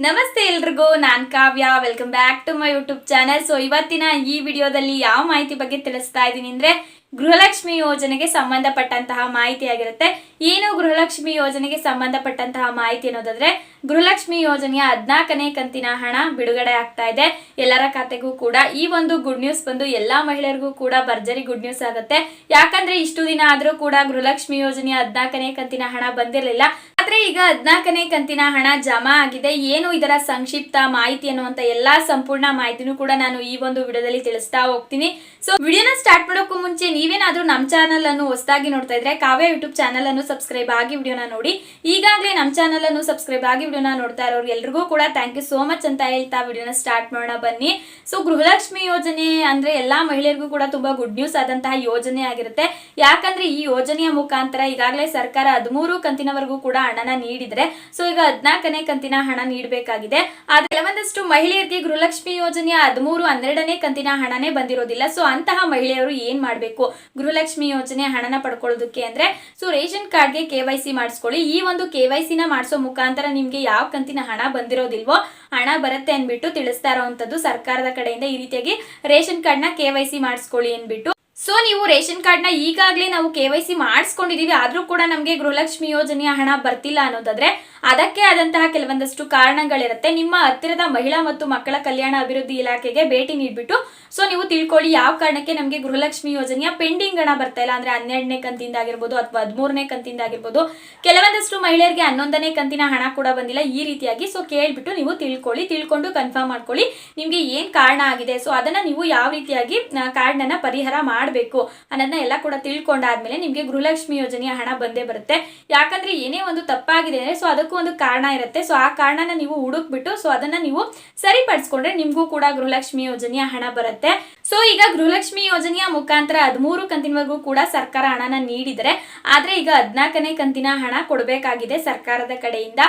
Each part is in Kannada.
ನಮಸ್ತೆ ಎಲ್ರಿಗೂ, ನಾನ್ Kavya. Welcome back to my YouTube channel so ಇವತ್ತಿನ ಈ ವಿಡಿಯೋದಲ್ಲಿ ಯಾವ ಮಾಹಿತಿ ಬಗ್ಗೆ ತಿಳಿಸ್ತಾ ಇದ್ದೀನಿ ಅಂದ್ರೆ ಗೃಹಲಕ್ಷ್ಮಿ ಯೋಜನೆಗೆ ಸಂಬಂಧಪಟ್ಟಂತಹ ಮಾಹಿತಿ ಆಗಿರುತ್ತೆ. ಏನು ಗೃಹಲಕ್ಷ್ಮಿ ಯೋಜನೆಗೆ ಸಂಬಂಧಪಟ್ಟಂತಹ ಮಾಹಿತಿ ಅನ್ನೋದಾದ್ರೆ, ಗೃಹಲಕ್ಷ್ಮಿ ಯೋಜನೆಯ ಹದಿನಾಲ್ಕನೇ ಕಂತಿನ ಹಣ ಬಿಡುಗಡೆ ಆಗ್ತಾ ಇದೆ. ಎಲ್ಲರ ಖಾತೆಗೂ ಕೂಡ ಈ ಒಂದು ಗುಡ್ ನ್ಯೂಸ್ ಬಂದು ಎಲ್ಲಾ ಮಹಿಳೆಯರಿಗೂ ಕೂಡ ಭರ್ಜರಿ ಗುಡ್ ನ್ಯೂಸ್ ಆಗುತ್ತೆ. ಯಾಕಂದ್ರೆ ಇಷ್ಟು ದಿನ ಆದ್ರೂ ಕೂಡ ಗೃಹಲಕ್ಷ್ಮಿ ಯೋಜನೆಯ ಹದಿನಾಲ್ಕನೇ ಕಂತಿನ ಹಣ ಬಂದಿರಲಿಲ್ಲ. ಆದ್ರೆ ಈಗ ಹದ್ನಾಲ್ಕನೇ ಕಂತಿನ ಹಣ ಜಮಾ ಆಗಿದೆ. ಏನು ಇದರ ಸಂಕ್ಷಿಪ್ತ ಮಾಹಿತಿ ಅನ್ನುವಂತ ಎಲ್ಲಾ ಸಂಪೂರ್ಣ ಮಾಹಿತಿನೂ ಕೂಡ ನಾನು ಈ ಒಂದು ವಿಡಿಯೋದಲ್ಲಿ ತಿಳಿಸ್ತಾ ಹೋಗ್ತೀನಿ. ಸೊ ವಿಡಿಯೋನ ಸ್ಟಾರ್ಟ್ ಮಾಡೋಕ್ಕೂ ಮುಂಚೆ ನೀವೇನಾದ್ರೂ ನಮ್ಮ ಚಾನಲ್ ಅನ್ನು ಹೊಸದಾಗಿ ನೋಡ್ತಾ ಇದ್ರೆ ಕಾವ್ಯ ಯೂಟ್ಯೂಬ್ ಚಾನಲ್ ಅನ್ನು ಸಬ್ಸ್ಕ್ರೈಬ್ ಆಗಿ ವಿಡಿಯೋನ ನೋಡಿ. ಈಗಾಗಲೇ ನಮ್ಮ ಚಾನಲ್ ಅನ್ನು ಸಬ್ಸ್ಕ್ರೈಬ್ ಆಗಿ ವಿಡಿಯೋನ ನೋಡ್ತಾ ಇರೋರು ಎಲ್ರಿಗೂ ಕೂಡ ಥ್ಯಾಂಕ್ ಯು ಸೋ ಮಚ್ ಅಂತ ಹೇಳ್ತಾ ವಿಡಿಯೋನ ಸ್ಟಾರ್ಟ್ ಮಾಡೋಣ ಬನ್ನಿ. ಸೊ ಗೃಹಲಕ್ಷ್ಮಿ ಯೋಜನೆ ಅಂದ್ರೆ ಎಲ್ಲಾ ಮಹಿಳೆಯರಿಗೂ ಕೂಡ ತುಂಬಾ ಗುಡ್ ನ್ಯೂಸ್ ಆದಂತಹ ಯೋಜನೆ ಆಗಿರುತ್ತೆ. ಯಾಕಂದ್ರೆ ಈ ಯೋಜನೆಯ ಮುಖಾಂತರ ಈಗಾಗಲೇ ಸರ್ಕಾರ ಹದಿಮೂರು ಕಂತಿನವರೆಗೂ ಕೂಡ ಹಣನ ನೀಡಿದ್ರೆ ಸೊ ಈಗ ಹದಿನಾಲ್ಕನೇ ಕಂತಿನ ಹಣ ನೀಡಬೇಕಾಗಿದೆ. ಆದ್ರೆ ಕೆಲವೊಂದಷ್ಟು ಮಹಿಳೆಯರಿಗೆ ಗೃಹಲಕ್ಷ್ಮಿ ಯೋಜನೆಯ ಹದಿಮೂರು ಹನ್ನೆರಡನೇ ಕಂತಿನ ಹಣನೇ ಬಂದಿರೋದಿಲ್ಲ. ಸೊ ಅಂತಹ ಮಹಿಳೆಯರು ಏನ್ ಮಾಡಬೇಕು? ಗೃಹಲಕ್ಷ್ಮಿ ಯೋಜನೆ ಹಣನ ಪಡ್ಕೊಳ್ಳೋದಕ್ಕೆ ಅಂದ್ರೆ ಸೊ ರೇಷನ್ ಕಾರ್ಡ್ಗೆ ಕೆ ವೈ ಸಿ ಮಾಡಿಸ್ಕೊಳ್ಳಿ. ಈ ಒಂದು ಕೆ ವೈ ಸಿನ ಮಾಡಿಸೋ ಮುಖಾಂತರ ನಿಮ್ಗೆ ಯಾವ ಕಂತಿನ ಹಣ ಬಂದಿರೋದಿಲ್ವೋ ಹಣ ಬರುತ್ತೆ ಅನ್ಬಿಟ್ಟು ತಿಳಿಸ್ತಾ ಇರೋವಂಥದ್ದು ಸರ್ಕಾರದ ಕಡೆಯಿಂದ ಈ ರೀತಿಯಾಗಿ ರೇಷನ್ ಕಾರ್ಡ್ನ ಕೆ ವೈ ಸಿ ಮಾಡಿಸ್ಕೊಳ್ಳಿ ಅನ್ಬಿಟ್ಟು ಸೊ ನೀವು ರೇಷನ್ ಕಾರ್ಡ್ನ ಈಗಾಗಲೇ ನಾವು ಕೆ ವೈ ಸಿ ಮಾಡಿಸ್ಕೊಂಡಿದೀವಿ. ಆದರೂ ಕೂಡ ನಮಗೆ ಗೃಹಲಕ್ಷ್ಮಿ ಯೋಜನೆಯ ಹಣ ಬರ್ತಿಲ್ಲ ಅನ್ನೋದಾದ್ರೆ ಅದಕ್ಕೆ ಆದಂತಹ ಕೆಲವೊಂದಷ್ಟು ಕಾರಣಗಳಿರುತ್ತೆ. ನಿಮ್ಮ ಹತ್ತಿರದ ಮಹಿಳಾ ಮತ್ತು ಮಕ್ಕಳ ಕಲ್ಯಾಣ ಅಭಿವೃದ್ಧಿ ಇಲಾಖೆಗೆ ಭೇಟಿ ನೀಡಿಬಿಟ್ಟು ಸೊ ನೀವು ತಿಳ್ಕೊಳ್ಳಿ ಯಾವ ಕಾರಣಕ್ಕೆ ನಮಗೆ ಗೃಹಲಕ್ಷ್ಮಿ ಯೋಜನೆಯ ಪೆಂಡಿಂಗ್ ಹಣ ಬರ್ತಾ ಇಲ್ಲ ಅಂದ್ರೆ ಹನ್ನೆರಡನೇ ಕಂತಿಂದ ಆಗಿರ್ಬೋದು ಅಥವಾ ಹದಿಮೂರನೇ ಕಂತಿಂದ ಆಗಿರ್ಬೋದು. ಕೆಲವೊಂದಷ್ಟು ಮಹಿಳೆಯರಿಗೆ ಹನ್ನೊಂದನೇ ಕಂತಿನ ಹಣ ಕೂಡ ಬಂದಿಲ್ಲ ಈ ರೀತಿಯಾಗಿ. ಸೊ ಕೇಳಿಬಿಟ್ಟು ನೀವು ತಿಳ್ಕೊಳ್ಳಿ. ತಿಳ್ಕೊಂಡು ಕನ್ಫರ್ಮ್ ಮಾಡ್ಕೊಳ್ಳಿ ನಿಮಗೆ ಏನು ಕಾರಣ ಆಗಿದೆ. ಸೊ ಅದನ್ನ ನೀವು ಯಾವ ರೀತಿಯಾಗಿ ಕಾರ್ಡ್ನ ಪರಿಹಾರ ಮಾಡಬೇಕು ಅನ್ನೋದನ್ನ ಎಲ್ಲ ಕೂಡ ತಿಳ್ಕೊಂಡಾದ್ಮೇಲೆ ನಿಮಗೆ ಗೃಹಲಕ್ಷ್ಮಿ ಯೋಜನೆಯ ಹಣ ಬಂದೇ ಬರುತ್ತೆ. ಯಾಕಂದ್ರೆ ಏನೇ ಒಂದು ತಪ್ಪಾಗಿದೆ ಅಂದ್ರೆ ಸೊ ಅದಕ್ಕೂ ಒಂದು ಕಾರಣ ಇರುತ್ತೆ. ಸೊ ಆ ಕಾರಣನ ನೀವು ಹುಡುಕ್ಬಿಟ್ಟು ಸೊ ಅದನ್ನ ನೀವು ಸರಿಪಡಿಸ್ಕೊಂಡ್ರೆ ನಿಮಗೂ ಕೂಡ ಗೃಹಲಕ್ಷ್ಮಿ ಯೋಜನೆಯ ಹಣ ಬರುತ್ತೆ. ಸೊ ಈಗ ಗೃಹಲಕ್ಷ್ಮಿ ಯೋಜನೆಯ ಮುಖಾಂತರ ಹದಿಮೂರು ಕಂತಿನವರೆಗೂ ಕೂಡ ಸರ್ಕಾರ ಹಣನ ನೀಡಿದರೆ, ಆದ್ರೆ ಈಗ ಹದಿನಾಲ್ಕನೇ ಕಂತಿನ ಹಣ ಕೊಡಬೇಕಾಗಿದೆ ಸರ್ಕಾರದ ಕಡೆಯಿಂದ.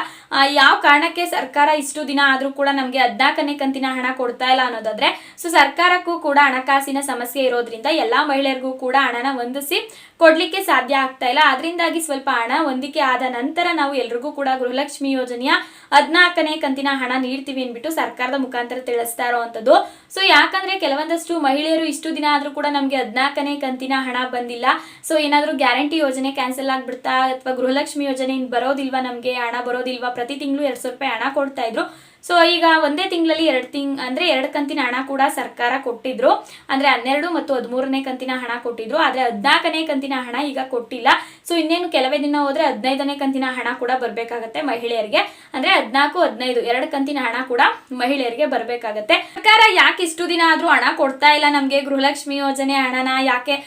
ಯಾವ ಕಾರಣಕ್ಕೆ ಸರ್ಕಾರ ಇಷ್ಟು ದಿನ ಆದ್ರೂ ಕೂಡ ನಮಗೆ ಹದಿನಾಲ್ಕನೇ ಕಂತಿನ ಹಣ ಕೊಡ್ತಾ ಇಲ್ಲ ಅನ್ನೋದಾದ್ರೆ, ಸೊ ಸರ್ಕಾರಕ್ಕೂ ಕೂಡ ಹಣಕಾಸಿನ ಸಮಸ್ಯೆ ಇರೋದ್ರಿಂದ ಎಲ್ಲಾ ಮಹಿಳೆಯರಿಗೂ ಕೂಡ ಹಣನ ಹೊಂದಿಸಿ ಕೊಡ್ಲಿಕ್ಕೆ ಸಾಧ್ಯ ಆಗ್ತಾ ಇಲ್ಲ. ಅದರಿಂದಾಗಿ ಸ್ವಲ್ಪ ಹಣ ಹೊಂದಿಕೆ ಆದ ನಂತರ ನಾವು ಎಲ್ರಿಗೂ ಕೂಡ ಗೃಹಲಕ್ಷ್ಮಿ ಯೋಜನೆಯ ಹದಿನಾಲ್ಕನೇ ಕಂತಿನ ಹಣ ನೀಡ್ತೀವಿ ಅಂದ್ಬಿಟ್ಟು ಸರ್ಕಾರದ ಮುಖಾಂತರ ತಿಳಿಸ್ತಾ ಇರುವಂತದ್ದು ಸೊ ಯಾಕಂದ್ರೆ ಕೆಲವೊಂದಷ್ಟು ಮಹಿಳೆಯರು ಇಷ್ಟು ದಿನ ಆದ್ರೂ ಕೂಡ ನಮಗೆ ಹದಿನಾಲ್ಕನೇ ಕಂತಿನ ಹಣ ಬಂದಿಲ್ಲ. ಸೊ ಏನಾದರೂ ಗ್ಯಾರಂಟಿ ಯೋಜನೆ ಕ್ಯಾನ್ಸಲ್ ಆಗಿಬಿಡ್ತಾ, ಅಥವಾ ಗೃಹಲಕ್ಷ್ಮಿ ಯೋಜನೆ ಇನ್ನು ಬರೋದಿಲ್ವಾ ನಮಗೆ, ಹಣ ಬರೋದಿಲ್ವಾ, ಪ್ರತಿ ತಿಂಗಳು ಎರಡ್ ಸಾವಿರ ರೂಪಾಯಿ ಹಣ ಕೊಡ್ತಾ ಇದ್ರು. ಸೊ ಈಗ ಒಂದೇ ತಿಂಗಳಲ್ಲಿ ಎರಡು ತಿಂಗ್, ಅಂದ್ರೆ ಎರಡು ಕಂತಿನ ಹಣ ಕೂಡ ಸರ್ಕಾರ ಕೊಟ್ಟಿದ್ರು. ಅಂದ್ರೆ ಹನ್ನೆರಡು ಮತ್ತು ಹದಿಮೂರನೇ ಕಂತಿನ ಹಣ ಕೊಟ್ಟಿದ್ರು. ಆದ್ರೆ ಹದಿನಾಲ್ಕನೇ ಕಂತಿನ ಹಣ ಈಗ ಕೊಟ್ಟಿಲ್ಲ. ಸೊ ಇನ್ನೇನು ಕೆಲವೇ ದಿನ ಹೋದ್ರೆ ಹದಿನೈದನೇ ಕಂತಿನ ಹಣ ಕೂಡ ಬರ್ಬೇಕಾಗತ್ತೆ ಮಹಿಳೆಯರಿಗೆ. ಅಂದ್ರೆ ಹದಿನಾಲ್ಕು, ಹದಿನೈದು ಎರಡು ಕಂತಿನ ಹಣ ಕೂಡ ಮಹಿಳೆಯರಿಗೆ ಬರ್ಬೇಕಾಗತ್ತೆ. ಸರ್ಕಾರ ಯಾಕೆ ಇಷ್ಟು ದಿನ ಆದ್ರೂ ಹಣ ಕೊಡ್ತಾ ಇಲ್ಲ ನಮ್ಗೆ? ಗೃಹಲಕ್ಷ್ಮಿ ಯೋಜನೆ ಹಣನ ಯಾಕೆ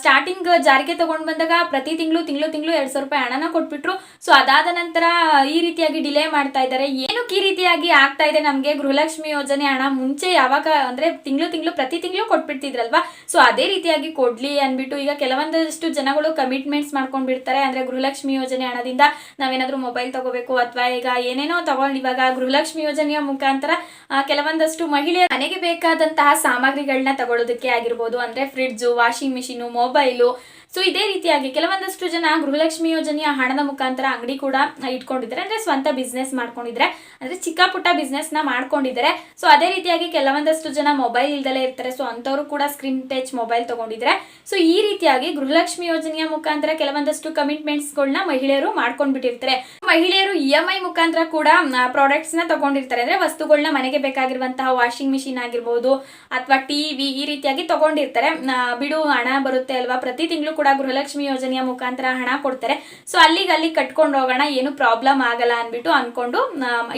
ಸ್ಟಾರ್ಟಿಂಗ್ ಜಾರಿಗೆ ತಗೊಂಡ್ ಬಂದಾಗ ಪ್ರತಿ ತಿಂಗಳು ತಿಂಗಳು ತಿಂಗಳು ಎರಡ್ ಸಾವಿರ ರೂಪಾಯಿ ಹಣನ ಕೊಟ್ಬಿಟ್ರು. ಸೊ ಅದಾದ ನಂತರ ಈ ರೀತಿಯಾಗಿ ಡಿಲೇ ಮಾಡ್ತಾ ಇದ್ದಾರೆ. ಏನಕ್ಕೆ ಈ ರೀತಿಯಾಗಿ ಆಗ್ತಾ ಇದೆ ನಮಗೆ. ಗೃಹಲಕ್ಷ್ಮಿ ಯೋಜನೆ ಹಣ ಮುಂಚೆ ಯಾವಾಗ ಅಂದ್ರೆ ತಿಂಗಳು ತಿಂಗಳು ಪ್ರತಿ ತಿಂಗಳು ಕೊಟ್ಬಿಡ್ತಿದ್ರಲ್ವಾ? ಸೊ ಅದೇ ರೀತಿಯಾಗಿ ಕೊಡ್ಲಿ ಅನ್ಬಿಟ್ಟು ಈಗ ಕೆಲವೊಂದಷ್ಟು ಜನಗಳು ಕಮಿಟ್ಮೆಂಟ್ಸ್ ಮಾಡ್ಕೊಂಡ್ಬಿಡ್ತಾರೆ ಅಂದ್ರೆ ಗೃಹಲಕ್ಷ್ಮಿ ಯೋಜನೆ ಹಣದಿಂದ ನಾವೇನಾದ್ರೂ ಮೊಬೈಲ್ ತಗೋಬೇಕು ಅಥವಾ ಈಗ ಏನೇನೋ ತಗೊಂಡು ಇವಾಗ ಗೃಹಲಕ್ಷ್ಮಿ ಯೋಜನೆಯ ಮುಖಾಂತರ ಕೆಲವೊಂದಷ್ಟು ಮಹಿಳೆಯ ಮನೆಗೆ ಬೇಕಾದಂತಹ ಸಾಮಗ್ರಿಗಳನ್ನ ತಗೊಳ್ಳೋದಕ್ಕೆ ಆಗಿರ್ಬೋದು. ಅಂದ್ರೆ fridge washing machine mobile so ಇದೇ ರೀತಿಯಾಗಿ ಕೆಲವೊಂದಷ್ಟು ಜನ ಗೃಹಲಕ್ಷ್ಮಿ ಯೋಜನೆಯ ಹಣದ ಮುಖಾಂತರ ಅಂಗಡಿ ಕೂಡ ಇಟ್ಕೊಂಡಿದ್ದಾರೆ. ಅಂದ್ರೆ ಸ್ವಂತ ಬಿಸ್ನೆಸ್ ಮಾಡ್ಕೊಂಡಿದ್ರೆ ಅಂದ್ರೆ ಚಿಕ್ಕ ಪುಟ್ಟ ಬಿಸ್ನೆಸ್ನ ಮಾಡ್ಕೊಂಡಿದ್ದಾರೆ. ಸೊ ಅದೇ ರೀತಿಯಾಗಿ ಕೆಲವೊಂದಷ್ಟು ಜನ ಮೊಬೈಲ್ ಇಲ್ದಲೇ ಇರ್ತಾರೆ. ಸೊ ಅಂತವರು ಕೂಡ ಸ್ಕ್ರೀನ್ ಟಚ್ ಮೊಬೈಲ್ ತಗೊಂಡಿದ್ರೆ ಸೊ ಈ ರೀತಿಯಾಗಿ ಗೃಹಲಕ್ಷ್ಮಿ ಯೋಜನೆಯ ಮುಖಾಂತರ ಕೆಲವೊಂದಷ್ಟು ಕಮಿಟ್ಮೆಂಟ್ಸ್ ಗಳನ್ನ ಮಹಿಳೆಯರು ಮಾಡ್ಕೊಂಡ್ಬಿಟ್ಟಿರ್ತಾರೆ. ಮಹಿಳೆಯರು ಇ ಎಂ ಐ ಮುಖಾಂತರ ಕೂಡ ಪ್ರಾಡಕ್ಟ್ಸ್ನ ತಗೊಂಡಿರ್ತಾರೆ. ಅಂದ್ರೆ ವಸ್ತುಗಳನ್ನ ಮನೆಗೆ ಬೇಕಾಗಿರುವಂತಹ ವಾಷಿಂಗ್ ಮಿಷಿನ್ ಆಗಿರ್ಬೋದು, ಅಥವಾ ಟಿವಿ ಈ ರೀತಿಯಾಗಿ ತಗೊಂಡಿರ್ತಾರೆ. ಬಿಡು, ಹಣ ಬರುತ್ತೆ ಅಲ್ವಾ? ಪ್ರತಿ ತಿಂಗಳು ಕೂಡ ಗೃಹಲಕ್ಷ್ಮಿ ಯೋಜನೆಯ ಮುಖಾಂತರ ಹಣ ಕೊಡ್ತಾರೆ. ಸೊ ಅಲ್ಲಿಗೆ ಅಲ್ಲಿ ಕಟ್ಕೊಂಡು ಹೋಗೋಣ, ಏನು ಪ್ರಾಬ್ಲಮ್ ಆಗಲ್ಲ ಅಂದ್ಬಿಟ್ಟು ಅನ್ಕೊಂಡು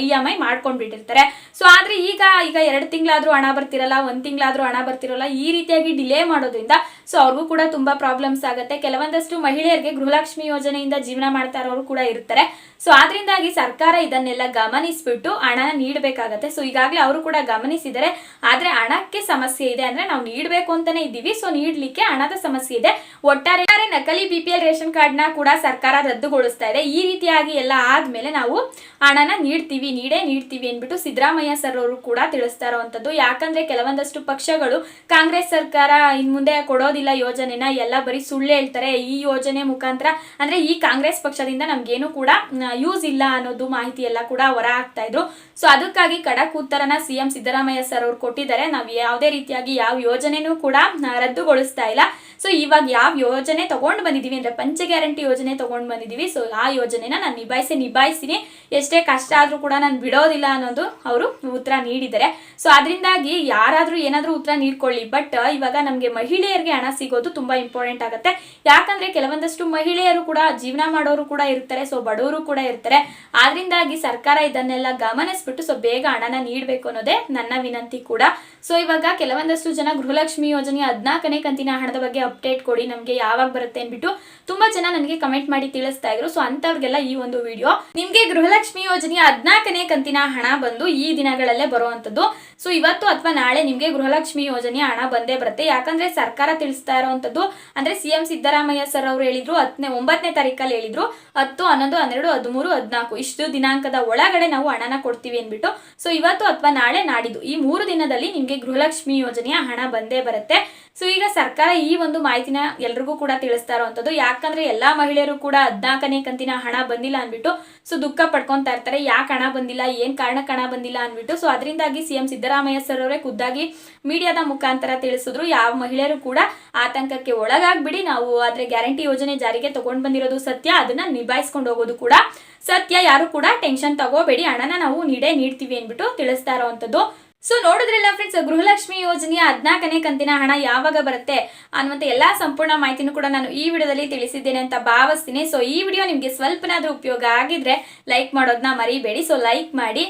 ಇ ಎಂ ಐ ಮಾಡ್ಕೊಂಡ್ಬಿಟ್ಟಿರ್ತಾರೆ. ಸೊ ಆದ್ರೆ ಈಗ ಈಗ ಎರಡು ತಿಂಗಳಾದ್ರೂ ಹಣ ಬರ್ತಿರಲ್ಲ, ಒಂದ್ ತಿಂಗಳಾದ್ರೂ ಹಣ ಬರ್ತಿರಲ್ಲ, ಈ ರೀತಿಯಾಗಿ ಡಿಲೇ ಮಾಡೋದ್ರಿಂದ ಸೊ ಅವ್ರಿಗೂ ಕೂಡ ತುಂಬಾ ಪ್ರಾಬ್ಲಮ್ಸ್ ಆಗುತ್ತೆ. ಕೆಲವೊಂದಷ್ಟು ಮಹಿಳೆಯರಿಗೆ ಗೃಹಲಕ್ಷ್ಮಿ ಯೋಜನೆಯಿಂದ ಜೀವನ ಮಾಡ್ತಾ ಇರೋರು ಕೂಡ ಇರ್ತಾರೆ. ಸೊ ಆದ್ರಿಂದಾಗಿ ಸರ್ಕಾರ ಇದನ್ನೆಲ್ಲ ಗಮನಿಸ್ಬಿಟ್ಟು ಹಣ ನೀಡಬೇಕಾಗತ್ತೆ. ಸೊ ಈಗಾಗಲೇ ಅವರು ಕೂಡ ಗಮನಿಸಿದರೆ ಆದ್ರೆ ಹಣಕ್ಕೆ ಸಮಸ್ಯೆ ಇದೆ ಅಂದ್ರೆ ನಾವು ನೀಡಬೇಕು ಅಂತಾನೆ ಇದ್ದೀವಿ. ಸೊ ನೀಡ್ಲಿಕ್ಕೆ ಹಣದ ಸಮಸ್ಯೆ ಇದೆ. ಒಟ್ಟಾರೆ ಹಾಗಾದ್ರೆ ನಕಲಿ ಬಿ ಪಿ ಎಲ್ ರೇಷನ್ ಕಾರ್ಡ್ನ ಕೂಡ ಸರ್ಕಾರ ರದ್ದುಗೊಳಿಸ್ತಾ ಇದೆ. ಈ ರೀತಿಯಾಗಿ ಎಲ್ಲ ಆದ್ಮೇಲೆ ನಾವು ಹಣನ ನೀಡ್ತೀವಿ, ನೀಡೇ ನೀಡ್ತೀವಿ ಅಂದ್ಬಿಟ್ಟು ಸಿದ್ದರಾಮಯ್ಯ ಸರ್ ಅವರು ಕೂಡ ತಿಳಿಸ್ತಾ ಇರುವಂತದ್ದು ಯಾಕಂದ್ರೆ ಕೆಲವೊಂದಷ್ಟು ಪಕ್ಷಗಳು ಕಾಂಗ್ರೆಸ್ ಸರ್ಕಾರ ಇನ್ ಮುಂದೆ ಕೊಡೋದಿಲ್ಲ ಯೋಜನೆನ, ಎಲ್ಲ ಬರೀ ಸುಳ್ಳು ಹೇಳ್ತಾರೆ. ಈ ಯೋಜನೆ ಮುಖಾಂತರ ಅಂದ್ರೆ ಈ ಕಾಂಗ್ರೆಸ್ ಪಕ್ಷದಿಂದ ನಮ್ಗೇನು ಕೂಡ ಯೂಸ್ ಇಲ್ಲ ಅನ್ನೋದು ಮಾಹಿತಿ ಎಲ್ಲ ಕೂಡ ಹೊರ ಆಗ್ತಾ ಇದ್ರು. ಸೊ ಅದಕ್ಕಾಗಿ ಖಡಕ್ ಉತ್ತರನ ಸಿಎಂ ಸಿದ್ದರಾಮಯ್ಯ ಸರ್ ಅವರು ಕೊಟ್ಟಿದ್ದಾರೆ. ನಾವು ಯಾವುದೇ ರೀತಿಯಾಗಿ ಯಾವ ಯೋಜನೆನೂ ಕೂಡ ರದ್ದುಗೊಳಿಸ್ತಾ ಇಲ್ಲ. ಸೊ ಇವಾಗ ಯಾವ ಯೋಜನೆ ತಗೊಂಡು ಬಂದಿದ್ದೀವಿ ಅಂದ್ರೆ ಪಂಚ ಗ್ಯಾರಂಟಿ ಯೋಜನೆ ತಗೊಂಡ್ ಬಂದಿದ್ದೀವಿ ಸೊ ಆ ಯೋಜನೆನ ನಾನು ನಿಭಾಯಿಸಿ ನಿಭಾಯಿಸ್ತೀನಿ ಎಷ್ಟೇ ಕಷ್ಟ ಆದ್ರೂ ಕೂಡ ನಾನು ಬಿಡೋದಿಲ್ಲ ಅನ್ನೋದು ಅವರು ಉತ್ತರ ನೀಡಿದ್ದಾರೆ. ಸೊ ಅದರಿಂದಾಗಿ ಯಾರಾದ್ರೂ ಏನಾದ್ರೂ ಉತ್ತರ ನೀಡ್ಕೊಳ್ಳಿ. ಬಟ್ ಇವಾಗ ನಮಗೆ ಮಹಿಳೆಯರಿಗೆ ಹಣ ಸಿಗೋದು ತುಂಬಾ ಇಂಪಾರ್ಟೆಂಟ್ ಆಗುತ್ತೆ. ಯಾಕಂದ್ರೆ ಕೆಲವೊಂದಷ್ಟು ಮಹಿಳೆಯರು ಕೂಡ ಜೀವನ ಮಾಡೋರು ಕೂಡ ಇರ್ತಾರೆ. ಸೊ ಬಡವರು ಕೂಡ ಇರ್ತಾರೆ. ಆದ್ರಿಂದಾಗಿ ಸರ್ಕಾರ ಇದನ್ನೆಲ್ಲ ಗಮನಿಸ್ಬಿಟ್ಟು ಸೊ ಬೇಗ ಹಣನ ನೀಡಬೇಕು ಅನ್ನೋದೇ ನನ್ನ ವಿನಂತಿ ಕೂಡ. ಸೊ ಇವಾಗ ಕೆಲವೊಂದಷ್ಟು ಜನ ಗೃಹಲಕ್ಷ್ಮಿ ಯೋಜನೆ ಹದಿನಾಲ್ಕನೇ ಕಂತಿನ ಹಣದ ಬಗ್ಗೆ ಅಪ್ಡೇಟ್ ಕೊಡಿ. ನಮಗೆ ಯಾವಾಗ ಬರುತ್ತೆ ಅಂದ್ಬಿಟ್ಟು ತುಂಬಾ ಜನ ನನಗೆ ಕಮೆಂಟ್ ಮಾಡಿ ತಿಳಿಸ್ತಾ ಇದ್ರು. ಸೊ ಅಂತವ್ರಿಗೆಲ್ಲ ಈ ಒಂದು ವಿಡಿಯೋ ನಿಮ್ಗೆ ಗೃಹಲಕ್ಷ್ಮಿ ಯೋಜನೆಯ ಹದಿನಾಲ್ಕನೇ ಕಂತಿನ ಹಣ ಬಂದು ಈ ದಿನಗಳಲ್ಲೇ ಬರುವಂತದ್ದು ಸೊ ಇವತ್ತು ಅಥವಾ ನಾಳೆ ನಿಮ್ಗೆ ಗೃಹಲಕ್ಷ್ಮಿ ಯೋಜನೆಯ ಹಣ ಬಂದೇ ಬರುತ್ತೆ. ಯಾಕಂದ್ರೆ ಸರ್ಕಾರ ತಿಳಿಸ್ತಾ ಇರುವಂತದ್ದು ಅಂದ್ರೆ ಸಿಎಂ ಸಿದ್ದರಾಮಯ್ಯ ಸರ್ ಅವರು ಹೇಳಿದ್ರು, ಹತ್ತನೇ, ಒಂಬತ್ತನೇ ತಾರೀಕಲ್ಲಿ ಹೇಳಿದ್ರು, ಹತ್ತು, ಹನ್ನೊಂದು, ಹನ್ನೆರಡು, ಹದಿಮೂರು, ಹದಿನಾಲ್ಕು, ಇಷ್ಟು ದಿನಾಂಕದ ಒಳಗಡೆ ನಾವು ಹಣನ ಕೊಡ್ತೀವಿ ಅಂದ್ಬಿಟ್ಟು. ಸೊ ಇವತ್ತು ಅಥವಾ ನಾಳೆ ನಾಡಿದ್ದು ಈ ಮೂರು ದಿನದಲ್ಲಿ ನಿಮ್ಗೆ ಗೃಹಲಕ್ಷ್ಮಿ ಯೋಜನೆಯ ಹಣ ಬಂದೇ ಬರುತ್ತೆ. ಸೊ ಈಗ ಸರ್ಕಾರ ಈ ಒಂದು ಮಾಹಿತಿನ ಎಲ್ರಿಗೂ ಕೂಡ ತಿಳಿಸ್ತಾ ಇರುವಂತದ್ದು. ಯಾಕಂದ್ರೆ ಎಲ್ಲಾ ಮಹಿಳೆಯರು ಕೂಡ ಹದ್ನಾಲ್ಕನೇ ಕಂತಿನ ಹಣ ಬಂದಿಲ್ಲ ಅಂದ್ಬಿಟ್ಟು ಸೊ ದುಃಖ ಪಡ್ಕೊಂತಾ ಇರ್ತಾರೆ. ಯಾಕೆ ಹಣ ಬಂದಿಲ್ಲ? ಏನ್ ಕಾರಣಕ್ಕೆ ಹಣ ಬಂದಿಲ್ಲ ಅಂದ್ಬಿಟ್ಟು. ಸೊ ಅದರಿಂದಾಗಿ ಸಿಎಂ ಸಿದ್ದರಾಮಯ್ಯ ಸರ್ ಅವರೇ ಖುದ್ದಾಗಿ ಮೀಡಿಯಾದ ಮುಖಾಂತರ ತಿಳಿಸಿದ್ರು. ಯಾವ ಮಹಿಳೆಯರು ಕೂಡ ಆತಂಕಕ್ಕೆ ಒಳಗಾಗ್ಬಿಡಿ. ನಾವು ಆದ್ರೆ ಗ್ಯಾರಂಟಿ ಯೋಜನೆ ಜಾರಿಗೆ ತಗೊಂಡ್ ಬಂದಿರೋದು ಸತ್ಯ. ಅದನ್ನ ನಿಭಾಯಿಸ್ಕೊಂಡು ಹೋಗೋದು ಕೂಡ ಸತ್ಯ. ಯಾರು ಕೂಡ ಟೆನ್ಷನ್ ತಗೋಬೇಡಿ. ಹಣನ ನಾವು ನೀಡೇ ನೀಡ್ತೀವಿ ಅನ್ಬಿಟ್ಟು ತಿಳಿಸ್ತಾ ಇರೋವಂಥದ್ದು ಸೊ ನೋಡಿದ್ರಲ್ಲ ಫ್ರೆಂಡ್ಸ್ ಗೃಹಲಕ್ಷ್ಮಿ ಯೋಜನೆಯ ಹದಿನಾಲ್ಕನೇ ಕಂತಿನ ಹಣ ಯಾವಾಗ ಬರುತ್ತೆ ಅನ್ನುವಂಥ ಎಲ್ಲಾ ಸಂಪೂರ್ಣ ಮಾಹಿತಿನೂ ಕೂಡ ನಾನು ಈ ವಿಡಿಯೋದಲ್ಲಿ ತಿಳಿಸಿದ್ದೇನೆ ಅಂತ ಭಾವಿಸ್ತೀನಿ. ಸೊ ಈ ವಿಡಿಯೋ ನಿಮಗೆ ಸ್ವಲ್ಪನಾದ್ರೂ ಉಪಯೋಗ ಆಗಿದ್ರೆ ಲೈಕ್ ಮಾಡೋದನ್ನ ಮರಿಬೇಡಿ. ಸೊ ಲೈಕ್ ಮಾಡಿ.